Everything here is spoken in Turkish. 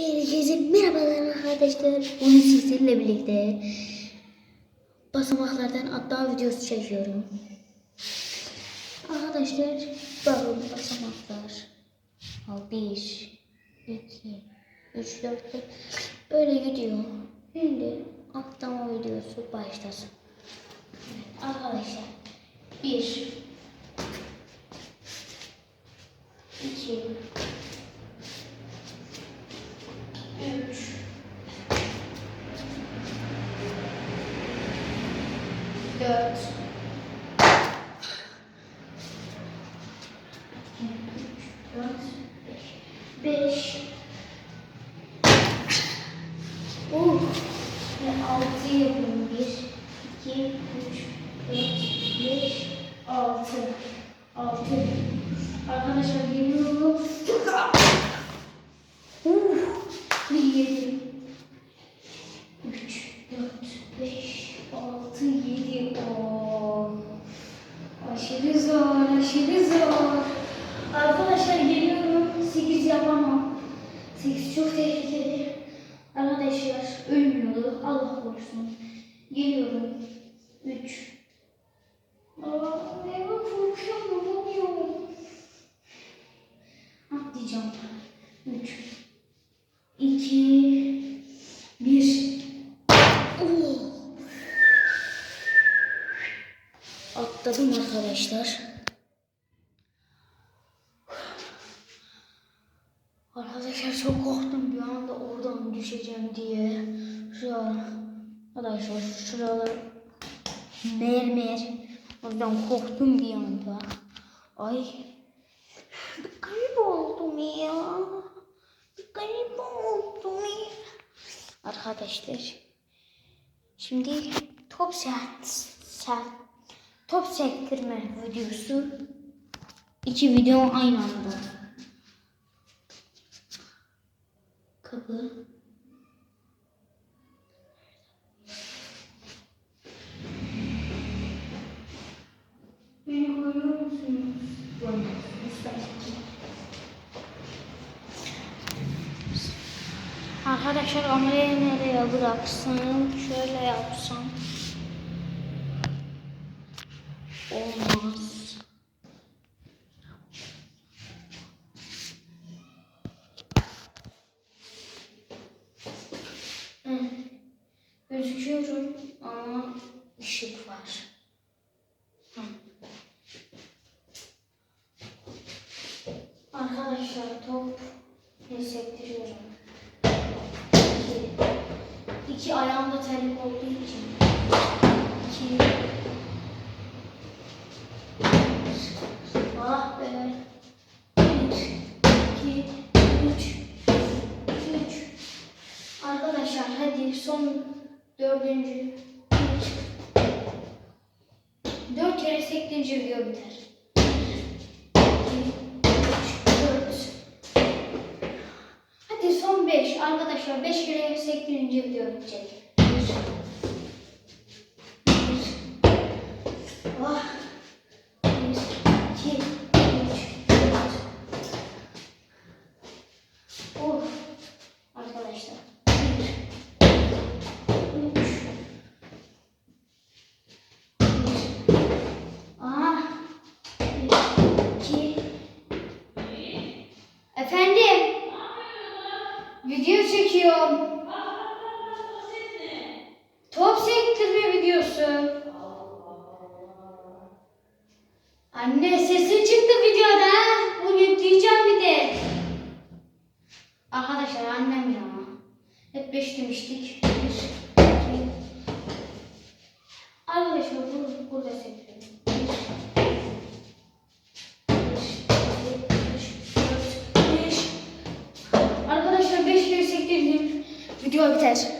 Herkese merhabalar arkadaşlar. Bugün sizlerle birlikte basamaklardan atlama videosu çekiyorum. Arkadaşlar bakın basamaklar. Al 1, 2, 3, 4, 5 böyle gidiyor. Şimdi atlama videosu başlasın. Arkadaşlar 1, 2, 4 5 Oh, altı yapıyorum. Bir, iki, üç, dört, beş, altı. Altı. Arkadaşlar geliyorum. Uh, Aşırı zor, aşırı zor. Arkadaşlar geliyorum. Sekiz yapamam. Sekiz çok tehlikeli. Arkadaşlar ölmüyordu. Allah korusun. Geliyorum. Üç. Ne var korkuyorum, yapamıyorum. Atlayacağım. Atladım arkadaşlar. Arkadaşlar çok korktum bir anda oradan düşeceğim diye. Şu arkadaşlar şuralar mermer. O yüzden korktum bir anda. Ay. Bir garip oldum ya. Bir garip oldum ya. Arkadaşlar. Şimdi top set, set top sektirme videosu. İki video aynı anda. Kapı. Beni görüyor musunuz? Arkadaşlar kamerayı nereye bıraksam, şöyle yapsam olmaz. Evet. Gözüküyorum ama ışık var. Hı. Arkadaşlar top hissettiriyorum. İki. İki ayağımda terlik olduğu için. İki. Ah be. Bir, iki, üç, üç. Arkadaşlar hadi son dördüncü. Dört kere sektirince video biter. Üç, dört. Hadi son beş. Arkadaşlar beş kere sektirince video bitecek. Bir. Video çekiyorum. Top sektirme videosu. Anne sesin çıktı videoda. Bunu yükleyeceğim bir de. Arkadaşlar annem ya. Hep beş demiştik. Bir, ઓળખાય છે